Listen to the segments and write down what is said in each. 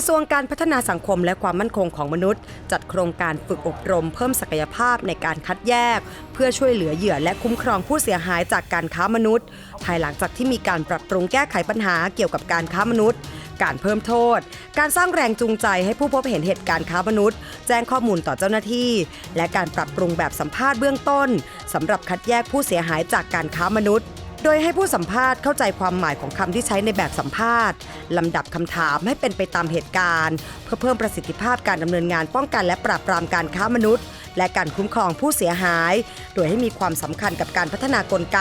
ระทรวงการพัฒนาสังคมและความมั่นคงของมนุษย์ จัดโครงการฝึกอบรมเพิ่มศักยภาพในการคัดแยก เพื่อช่วยเหลือเหยื่อและคุ้มครองผู้เสียหายจากการค้ามนุษย์ ภายหลังจากที่มีการปรับปรุงแก้ไขปัญหาเกี่ยวกับการค้ามนุษย์ การเพิ่มโทษ การสร้างแรงจูงใจให้ผู้พบเห็นเหตุการณ์ค้ามนุษย์ แจ้งข้อมูลต่อเจ้าหน้าที่ และการปรับปรุงแบบสัมภาษณ์เบื้องต้นสำหรับคัดแยกผู้เสียหายจากการค้ามนุษย์ โดยให้ผู้สัมภาษณ์เข้าใจความหมายของคำที่ใช้ในแบบสัมภาษณ์ลำดับคำถามให้เป็นไปตามเหตุการณ์ เพื่อเพิ่มประสิทธิภาพการดำเนินงานป้องกันและปราบปรามการค้ามนุษย์ และการคุ้มครองผู้เสียหาย โดยให้มีความสำคัญกับการพัฒนากลไก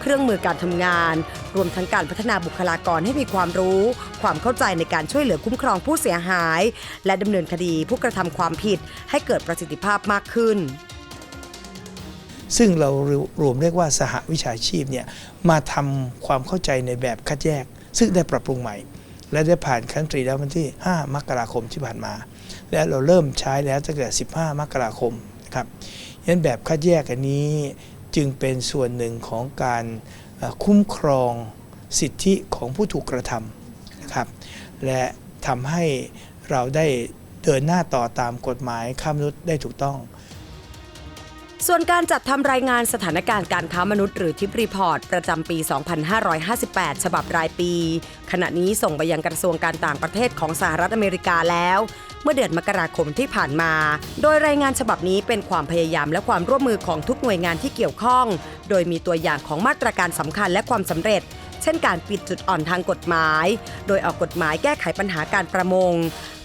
เครื่องมือการทำงาน รวมทั้งการพัฒนาบุคลากรให้มีความรู้ ความเข้าใจในการช่วยเหลือคุ้มครองผู้เสียหาย และดำเนินคดีผู้กระทำความผิดให้เกิดประสิทธิภาพมากขึ้น ซึ่งเรารวมเรียกว่าสหวิชาชีพเนี่ยมาทำความเข้าใจในแบบคัดแยก ซึ่งได้ปรับปรุงใหม่ และได้ผ่านคันตรีแล้ววันที่ 5 มกราคมที่ผ่านมา และเราเริ่มใช้แล้วตั้งแต่ 15 มกราคมนะครับยันแบบคัดแยกอันนี้จึงเป็นส่วนหนึ่งของการคุ้มครองสิทธิของผู้ถูกกระทำนะครับ และทำให้เราได้เดินหน้าต่อตามกฎหมายข้ามนุษย์ได้ถูกต้อง ส่วนการจัดทำรายงานสถานการณ์การค้ามนุษย์หรือทิปรีพอร์ต ประจำปี 2558 ฉบับรายปี ขณะนี้ส่งไปยังกระทรวงการต่างประเทศของสหรัฐอเมริกาแล้ว เมื่อเดือนมกราคมที่ผ่านมา โดยรายงานฉบับนี้เป็นความพยายามและความร่วมมือของทุกหน่วยงานที่เกี่ยวข้อง โดยมีตัวอย่างของมาตรการสำคัญและความสำเร็จ เช่นการปิดจุดอ่อนทางกฎหมาย โดยออกกฎหมายแก้ไขปัญหาการประมง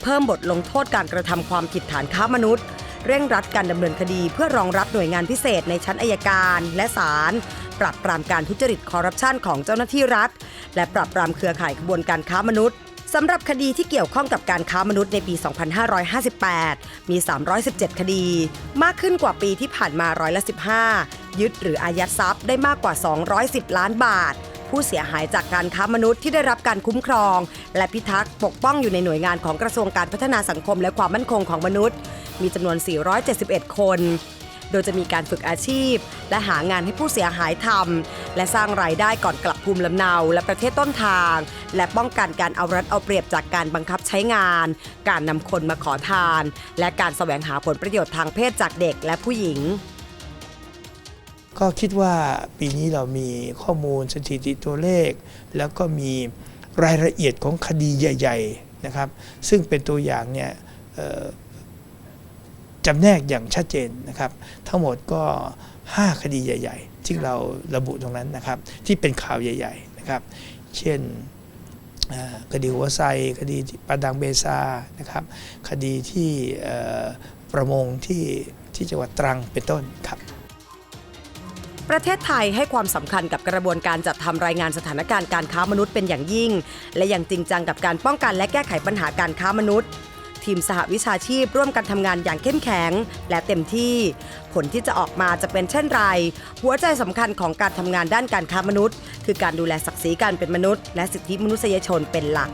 เพิ่มบทลงโทษการกระทำความผิดฐานค้ามนุษย์ เร่งรัดการดำเนินคดีเพื่อรองรับหน่วยงานพิเศษในชั้นอายการและศาลปราบปรามการทุจริตคอร์รัปชันของเจ้าหน้าที่รัฐ และปราบปรามเครือข่ายขบวนการค้ามนุษย์สำหรับคดีที่เกี่ยวข้องกับการค้ามนุษย์ในปี 2558 มี 317 คดี มากขึ้นกว่าปีที่ผ่านมาร้อยละ 15 ยึดหรืออายัดทรัพย์ได้มากกว่า 210 ล้านบาท ผู้เสียหายจากการค้ามนุษย์ที่ได้รับการคุ้มครอง และพิทักษ์ปกป้องอยู่ในหน่วยงานของกระทรวงการพัฒนาสังคมและความมั่นคงของมนุษย์ มีจำนวน 471 คน โดยจะมีการฝึกอาชีพ และหางานให้ผู้เสียหายทำและสร้างรายได้ก่อนกลับภูมิลำเนาและประเทศต้นทาง และป้องกันการเอารัดเอาเปรียบจากการบังคับใช้งาน การนำคนมาขอทาน และการแสวงหาผลประโยชน์ทางเพศจากเด็กและผู้หญิงก็คิดว่าปีนี้เรามีข้อมูลสถิติตัวเลข แล้วก็มีรายละเอียดของคดีใหญ่ ๆนะครับ ซึ่งเป็นตัวอย่างเนี่ย จำแนกอย่างชัดเจนนะครับ ทั้งหมดก็ 5 คดีใหญ่ ๆ ที่เราระบุตรงนั้นนะครับ ที่เป็นข่าวใหญ่ ๆ นะครับ เช่นคดีหัวไซคดีปาดังเบซานะครับ คดีที่ประมงที่ที่จังหวัดตรังเป็นต้นครับ ประเทศไทยให้ความสำคัญกับกระบวนการจัดทำรายงานสถานการณ์การค้ามนุษย์เป็นอย่างยิ่ง และอยังจริงจังกับการป้องกันและแก้ไขปัญหาการค้ามนุษย์ ทีมสหวิชาชีพร่วมกันทำงานอย่างเข้มแข็ง และเต็มที่ ผลที่จะออกมาจะเป็นเช่นไร หัวใจสำคัญของการทำงานด้านการค้ามนุษย์ คือการดูแลศักดิ์ศรีการเป็นมนุษย์ และสิทธิมนุษยชนเป็นหลัก